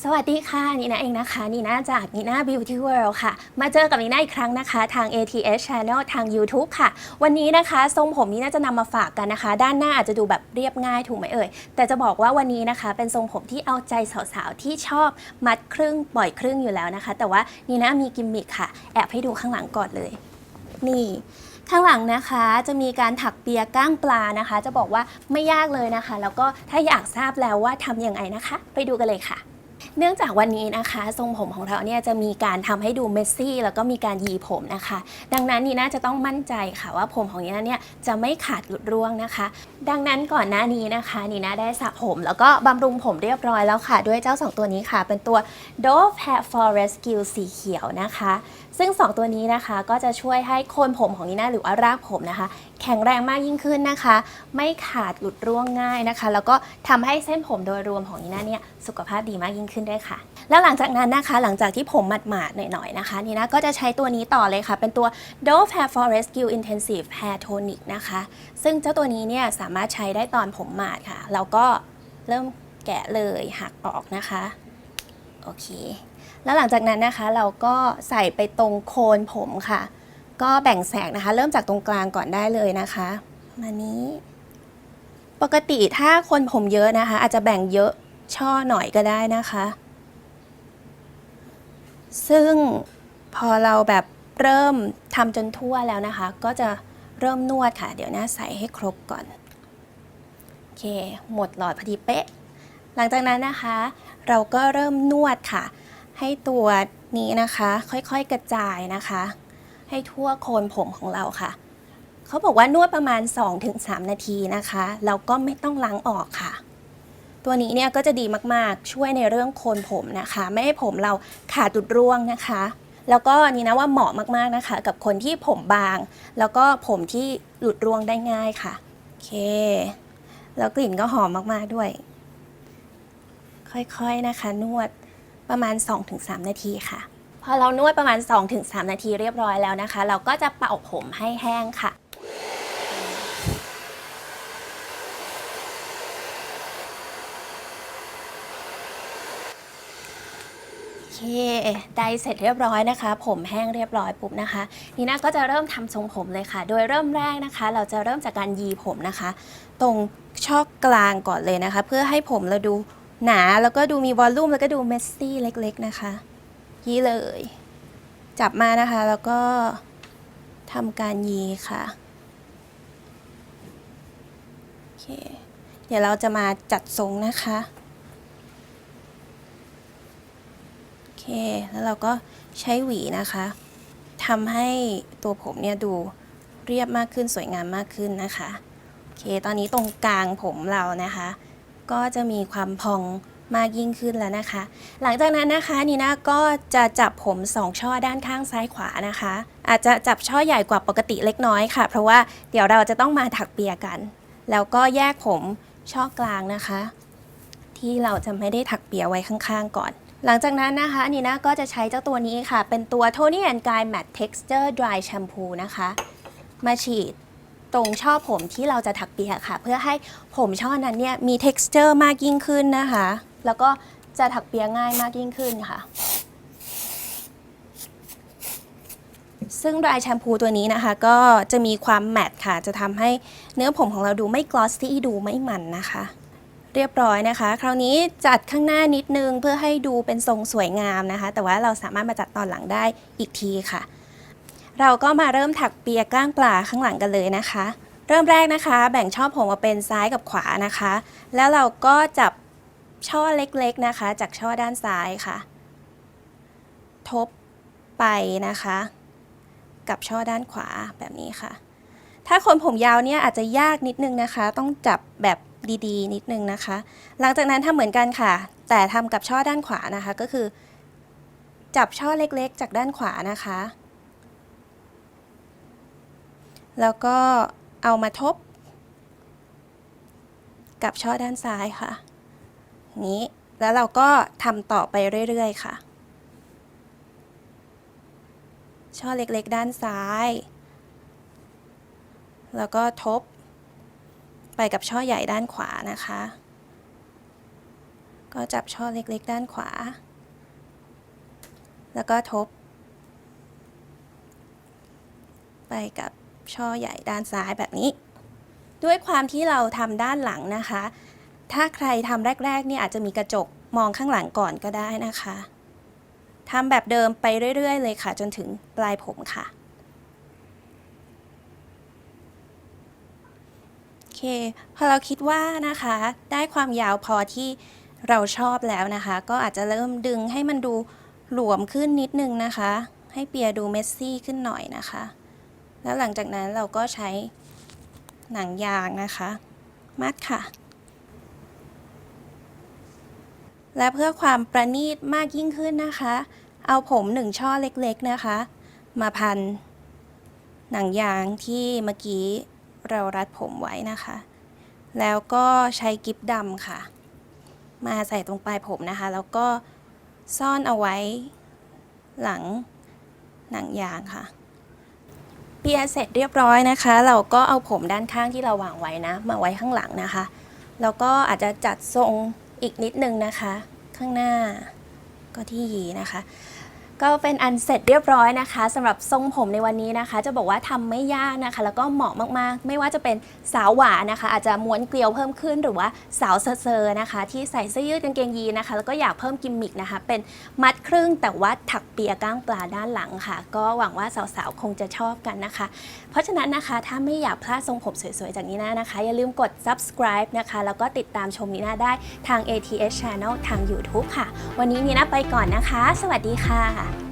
สวัสดีค่ะนีน่าเองนะคะนีน่าจากนีน่า Beauty World ค่ะ มาเจอกับนีน่าอีกครั้งนะคะ ทาง ATS Channel ทาง YouTube ค่ะ วันนี้นะคะ ทรงผมนีน่าจะนำมาฝากกันนะคะ ด้านหน้าอาจจะดูแบบเรียบง่ายถูกไหมเอ่ย แต่จะบอกว่าวันนี้นะคะ เป็นทรงผมที่เอาใจสาวๆ ที่ชอบมัดครึ่งปล่อยครึ่งอยู่แล้วนะคะ แต่ว่านีน่ามีกิมมิคค่ะ แอบให้ดูข้างหลังก่อนเลย นี่ข้างหลังนะคะจะมีการถักเปียก้างปลานะคะ จะบอกว่าไม่ยากเลยนะคะ แล้วก็ถ้าอยากทราบแล้วว่าทำยังไงนะคะ ไปดูกันเลยค่ะ เนื่องจากวันนี้นะคะ ทรงผมของเราเนี่ยจะมีการทำให้ดูเมสซี่ แล้วก็มีการยีผมนะคะ ดังนั้นนีน่าจะต้องมั่นใจค่ะว่าผมของนีน่าเนี่ยจะไม่ขาดหลุดร่วงนะคะ ดังนั้นก่อนหน้านี้นะคะนีน่าได้สระผม แล้วก็บำรุงผมเรียบร้อยแล้วค่ะ ด้วยเจ้าสองตัวนี้ค่ะ เป็นตัว Dove Hair For Rescue สีเขียวนะคะ ซึ่ง 2 ตัวนี้นะคะก็จะช่วยให้โคนผมของนีน่าหรือว่ารากผมนะคะ แข็งแรงมากยิ่งขึ้นนะคะ ไม่ขาดหลุดร่วงง่ายนะคะ แล้วก็ทำให้เส้นผมโดยรวมของนีน่าเนี่ยสุขภาพดีมากยิ่งขึ้นด้วยค่ะ แล้วหลังจากนั้นนะคะ หลังจากที่ผมหมาดๆหน่อยๆนะคะนีน่าก็จะใช้ตัวนี้ต่อเลยค่ะ เป็นตัว Dove Hair Fall Rescue Intensive Hair Tonic นะคะ ซึ่งเจ้าตัวนี้เนี่ยสามารถใช้ได้ตอนผมหมาดค่ะแล้วก็เริ่มแกะเลยหักออกนะคะ โอเค แล้วหลังจากนั้นนะคะเราก็ใส่ไปตรงโคนผมค่ะ ก็แบ่งแสกนะคะ เริ่มจากตรงกลางก่อนได้เลยนะคะมานี้ ปกติถ้าคนผมเยอะนะคะ อาจจะแบ่งเยอะช่อหน่อยก็ได้นะคะ ซึ่งพอเราแบบเริ่มทำจนทั่วแล้วนะคะ ก็จะเริ่มนวดค่ะ เดี๋ยวนะใส่ให้ครบก่อนโอเค หมดหลอดพอดีเป๊ะ หลังจากนั้นนะคะ เราก็เริ่มนวดค่ะ ให้ตัวนี้นะคะ ค่อยๆกระจายนะคะ ให้ทั่วโคนผมของเราค่ะ เขาบอกว่านวดประมาณ 2-3 นาทีนะคะแล้วก็ไม่ต้องล้างออกค่ะ ตัวนี้เนี่ยก็จะดีมากๆช่วยในเรื่องโคนผมนะคะ ไม่ให้ผมเราขาดดุดร่วงนะคะ แล้วก็นี่นะว่าเหมาะมากๆนะคะ กับคนที่ผมบาง แล้วก็ผมที่หลุดร่วงได้ง่ายค่ะโอเค แล้วกลิ่นก็หอมมากๆด้วย ค่อยๆนะคะ นวด ประมาณ 2-3 นาทีค่ะ พอเรานวดประมาณ 2-3 นาทีเรียบร้อยแล้วนะคะ เราก็จะเป่าผมให้แห้งค่ะ โอเค ได้เสร็จเรียบร้อยนะคะ ผมแห้งเรียบร้อยปุ๊บนะคะ นีน่าก็จะเริ่มทำทรงผมเลยค่ะ โดยเริ่มแรกนะคะ เราจะเริ่มจากการยีผมนะคะ ตรงช่อกกลางก่อนเลยนะคะ เพื่อให้ผมเราดู หนาแล้วก็ดูมีวอลลุ่มแล้วก็ดูเมสซี่เล็กๆนะคะยีเลย จับมานะคะแล้วก็ทำการยีค่ะโอเคเดี๋ยวเราจะมาจัดทรงนะคะโอเคแล้วเราก็ใช้หวีนะคะทำให้ตัวผมเนี่ยดูเรียบมากขึ้นสวยงามมากขึ้นนะคะโอเค ตอนนี้ตรงกลางผมเรานะคะ ก็จะมีความพองมากยิ่งขึ้นแล้วนะคะ หลังจากนั้นนะคะนีน่าก็จะจับผมสองช่อด้านข้างซ้ายขวานะคะ อาจจะจับช่อใหญ่กว่าปกติเล็กน้อยค่ะ เพราะว่าเดี๋ยวเราจะต้องมาถักเปียกัน แล้วก็แยกผมช่อกลางนะคะ ที่เราจะไม่ได้ถักเปียไว้ข้างๆก่อน หลังจากนั้นนะคะนีน่าก็จะใช้เจ้าตัวนี้ค่ะ เป็นตัว Tony and Guy Matte Texture Dry Shampoo นะคะ มาฉีด ตรงช่อผมที่เราจะถักเปียค่ะ เพื่อให้ผมช่อนั้นเนี่ยมี texture มากยิ่งขึ้นนะคะ แล้วก็จะถักเปียง่ายมากยิ่งขึ้นค่ะ ซึ่ง dry shampoo ตัวนี้นะคะ ก็จะมีความแมตต์ค่ะ จะทำให้เนื้อผมของเราดูไม่ glossy ดูไม่มันนะคะ เรียบร้อยนะคะ คราวนี้จัดข้างหน้านิดนึงเพื่อให้ดูเป็นทรงสวยงามนะคะ แต่ว่าเราสามารถมาจัดตอนหลังได้อีกทีค่ะ เราก็มาเริ่มถักเปียก้างปลาข้างหลังกันเลยนะคะ เริ่มแรกนะคะ แบ่งช่อผมมาเป็นซ้ายกับขวานะคะ แล้วเราก็จับช่อเล็กๆนะคะ จากช่อด้านซ้ายค่ะ ทบไปนะคะ กับช่อด้านขวาแบบนี้ค่ะ ถ้าคนผมยาวเนี่ยอาจจะยากนิดนึงนะคะ ต้องจับแบบดีๆ นิดนึงนะคะ หลังจากนั้นทำเหมือนกันค่ะ แต่ทำกับช่อด้านขวานะคะก็คือ จับช่อเล็กๆ จากด้านขวานะคะ แล้วก็เอามาทบ กับช่อด้านซ้ายค่ะ นี้แล้วเราก็ทำต่อไปเรื่อยๆค่ะ ช่อเล็กๆ ด้านซ้าย แล้วก็ทบ ไปกับช่อใหญ่ด้านขวานะคะ ก็จับช่อเล็กๆ ด้านขวา แล้วก็ทบ ไปกับ ช่อใหญ่ด้านซ้ายแบบนี้ ด้วยความที่เราทำด้านหลังนะคะ ถ้าใครทำแรกๆเนี่ยอาจจะมีกระจกมองข้างหลังก่อนก็ได้นะคะทำแบบเดิมไปเรื่อย ๆ เลยค่ะ จนถึงปลายผมค่ะโอเคพอเราคิดว่านะคะ ได้ความยาวพอที่เราชอบแล้วนะคะ ก็อาจจะเริ่มดึงให้มันดูหลวมขึ้นนิดนึงนะคะ ให้เปียดูเมสซี่ขึ้นหน่อยนะคะ แล้วหลังจากนั้นเราก็ใช้หนังยางนะคะ มัดค่ะ และเพื่อความประณีตมากยิ่งขึ้นนะคะ เอาผมหนึ่งช่อเล็กๆนะคะ มาพัน หนังยางที่เมื่อกี้เรารัดผมไว้นะคะ แล้วก็ใช้กิ๊บดำค่ะ มาใส่ตรงปลายผมนะคะ แล้วก็ซ่อนเอาไว้หลังหนังยางค่ะ เปียเสร็จเรียบร้อยนะคะ เราก็เอาผมด้านข้างที่เราวางไว้นะ มาไว้ข้างหลังนะคะ แล้วก็อาจจะจัดทรงอีกนิดนึงนะคะ ข้างหน้าก็ที่ยีนะคะ ก็เป็นอันเสร็จเรียบร้อยนะคะสำหรับทรงผมในวันนี้นะคะ จะบอกว่าทำไม่ยากนะคะ แล้วก็เหมาะมากๆ ไม่ว่าจะเป็นสาวหวานนะคะ อาจจะม้วนเกลียวเพิ่มขึ้นหรือว่าสาวเซอร์นะคะ ที่ใส่เสื้อยืดกางเกงยีนนะคะ แล้วก็อยากเพิ่มกิมมิกนะคะ เป็นมัดครึ่งแต่ว่าถักเปียก้างปลาด้านหลังค่ะ ก็หวังว่าสาวๆคงจะชอบกันนะคะ เพราะฉะนั้นนะคะถ้าไม่อยากพลาดทรงผมสวยๆจากนี้น่านะคะ อย่าลืมกด subscribe นะคะ แล้วก็ติดตามชมนีน่าได้ทาง ATS Channel ทาง YouTube ค่ะ วันนี้นีน่าไปก่อนนะคะ สวัสดีค่ะ